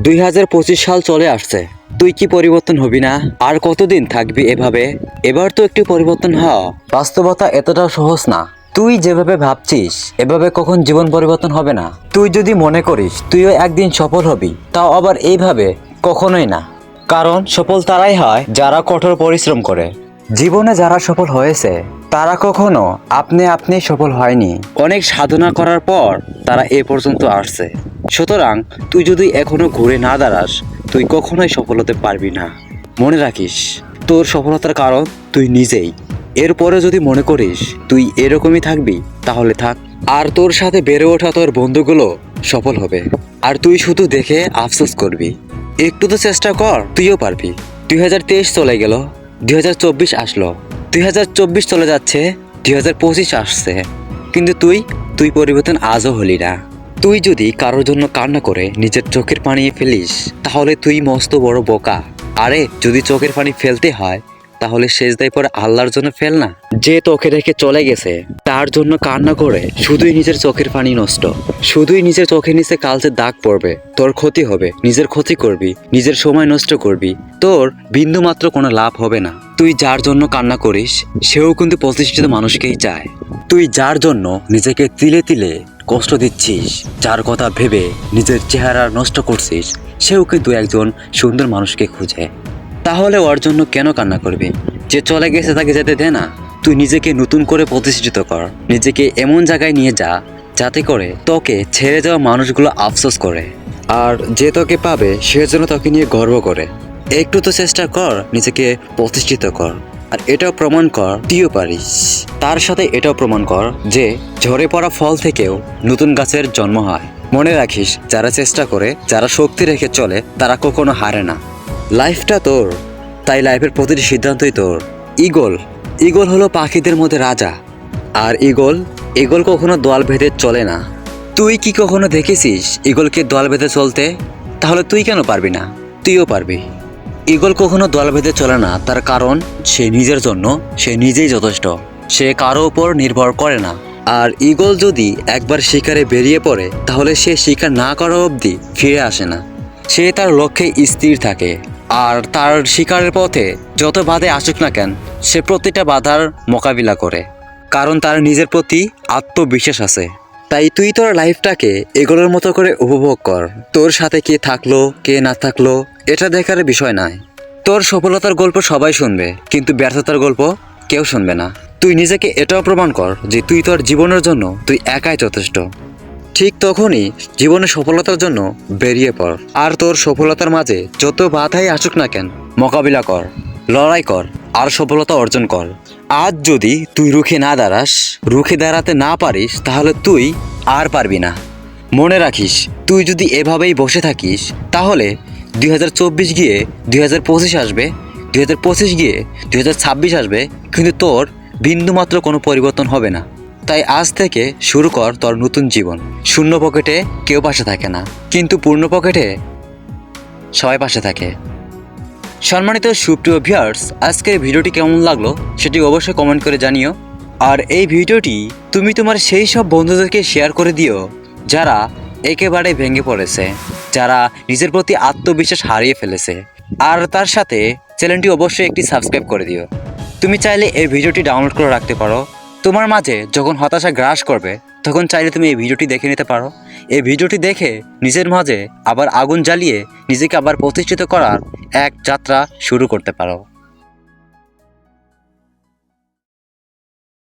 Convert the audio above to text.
দুই হাজার পঁচিশ সাল চলে আসছে। তুই কি পরিবর্তন হবি না? আর কতদিন থাকবি এভাবে? এবার তো একটু পরিবর্তন হ। বাস্তবতা এতটাও সহজ না। তুই যেভাবে ভাবছিস, এভাবে কখন জীবন পরিবর্তন হবে না। তুই যদি মনে করিস, তুইও একদিন সফল হবি, তাও আবার এইভাবে কখনোই না। কারণ সফল তারাই হয় যারা কঠোর পরিশ্রম করে। জীবনে যারা সফল হয়েছে, তারা কখনো আপনি আপনি সফল হয়নি। অনেক সাধনা করার পর তারা এ পর্যন্ত আসছে। সুতরাং তুই যদি এখনও ঘুরে না দাঁড়াস, তুই কখনোই সফল হতে পারবি না। মনে রাখিস, তোর সফলতার কারণ তুই নিজেই। এরপরে যদি মনে করিস তুই এরকমই থাকবি, তাহলে থাক। আর তোর সাথে বেড়ে ওঠা তোর বন্ধুগুলো সফল হবে। আর তুই শুধু দেখে আফসোস করবি। একটু তো চেষ্টা কর, তুইও পারবি। দুই হাজার তেইশ চলে গেল, দুই হাজার চব্বিশ আসলো। দুই হাজার চব্বিশ চলে যাচ্ছে, দুই হাজার পঁচিশ আসছে। কিন্তু তুই তুই পরিবর্তন আজও হলি না। তুই যদি কারোর জন্য কান্না করে নিজের চোখের পানি ফেলিস, তাহলে তুই মস্ত বড় বোকা। আরে, যদি চোখের পানি ফেলতে হয়, তাহলে শেষ দায় পরে আল্লাহর জন্য ফেল না। যে তোকে রেখে চলে গেছে, তার জন্য কান্না করে শুধুই নিজের চোখের পানি নষ্ট। শুধুই নিজের চোখের নিচে কালচে দাগ পড়বে। তোর ক্ষতি হবে, নিজের ক্ষতি করবি, নিজের সময় নষ্ট করবি। তোর বিন্দু মাত্র কোনো লাভ হবে না। তুই যার জন্য কান্না করিস, সেও কিন্তু প্রতিষ্ঠিত মানুষকেই চায়। তুই যার জন্য নিজেকে তিলে তিলে কষ্ট দিচ্ছিস, যার কথা ভেবে নিজের চেহারা নষ্ট করছিস, সেও কিন্তু একজন সুন্দর মানুষকে খুঁজে। তাহলে ওর জন্য কেন কান্না করবি? যে চলে গেছে তাকে যেতে দে না। তুই নিজেকে নতুন করে প্রতিষ্ঠিত কর। নিজেকে এমন জায়গায় নিয়ে যা, যাতে করে তোকে ছেড়ে যাওয়া মানুষগুলো আফসোস করে। আর যে তোকে পাবে, সে যেন তোকে নিয়ে গর্ব করে। একটু তো চেষ্টা কর নিজেকে প্রতিষ্ঠিত কর। আর এটাও প্রমাণ কর, তুইও পারিস। তার সাথে এটাও প্রমাণ কর যে ঝরে পড়া ফল থেকেও নতুন গাছের জন্ম হয়। মনে রাখিস, যারা চেষ্টা করে, যারা শক্তি রেখে চলে, তারা কখনো হারে না। লাইফটা তোর, তাই লাইফের প্রতিটি সিদ্ধান্তই তোর। ইগল ইগল হলো পাখিদের মধ্যে রাজা। আর ইগল ইগল কখনো দল ভেদে চলে না। তুই কি কখনো দেখেছিস ইগলকে দল বেঁধে চলতে? তাহলে তুই কেন পারবি না? তুইও পারবি। ইগল কখনো দল বেঁধে চলে না, তার কারণ সে নিজের জন্য, সে নিজেই যথেষ্ট। সে কারও উপর নির্ভর করে না। আর ইগল যদি একবার শিকারে বেরিয়ে পড়ে, তাহলে সে শিকার না করা অবধি ফিরে আসে না। সে তার লক্ষ্যে স্থির থাকে। আর তার শিকারের পথে যত বাধে আসুক না কেন, সে প্রতিটা বাধার মোকাবিলা করে। কারণ তার নিজের প্রতি আত্মবিশ্বাস আছে। তাই তুই তোর লাইফটাকে এগুলোর মতো করে উপভোগ কর। তোর সাথে কে থাকল, কে না থাকল, এটা দেখার বিষয় নয়। তোর সফলতার গল্প সবাই শুনবে, কিন্তু ব্যর্থতার গল্প কেউ শুনবে না। তুই নিজেকে এটাও প্রমাণ কর যে তুই তোর জীবনের জন্য তুই একাই যথেষ্ট। ঠিক তখনই জীবনে সফলতার জন্য বেরিয়ে পড়। আর তোর সফলতার মাঝে যত বাধাই আসুক না কেন, মোকাবিলা কর, লড়াই কর আর সফলতা অর্জন কর। আজ যদি তুই রুখে না দাঁড়াস, রুখে দাঁড়াতে না পারিস, তাহলে তুই আর পারবি না। মনে রাখিস, তুই যদি এভাবেই বসে থাকিস, তাহলে দু হাজার চব্বিশ গিয়ে দু হাজার পঁচিশ আসবে দু হাজার পঁচিশ গিয়ে দু হাজার ছাব্বিশ আসবে, কিন্তু তোর বিন্দুমাত্র কোনো পরিবর্তন হবে না। তাই আজ থেকে শুরু কর তোর নতুন জীবন। শূন্য পকেটে কেউ পাশে থাকে না, কিন্তু পূর্ণ পকেটে সবাই পাশে থাকে। সম্মানিত সুপ্রিয় ভিউয়ার্স আজকের ভিডিওটি কেমন লাগল সেটি অবশ্যই কমেন্ট করে জানিও। আর এই ভিডিওটি তুমি তোমার সেই সব বন্ধুদেরকে শেয়ার করে দিও যারা একেবারে ভেঙে পড়েছে, যারা নিজের প্রতি আত্মবিশ্বাস হারিয়ে ফেলেছে। আর তার সাথে চ্যানেলটি অবশ্যই একটি সাবস্ক্রাইব করে দিও। তুমি চাইলে এই ভিডিওটি ডাউনলোড করে রাখতে পারো। তোমার মাঝে যখন হতাশা গ্রাস করবে তখন চাইলে তুমি এই ভিডিওটি দেখে নিতে পারো। এই ভিডিওটি দেখে নিজের মাঝে আবার আগুন জ্বালিয়ে নিজেকে আবার প্রতিষ্ঠিত করার এক যাত্রা শুরু করতে পারো।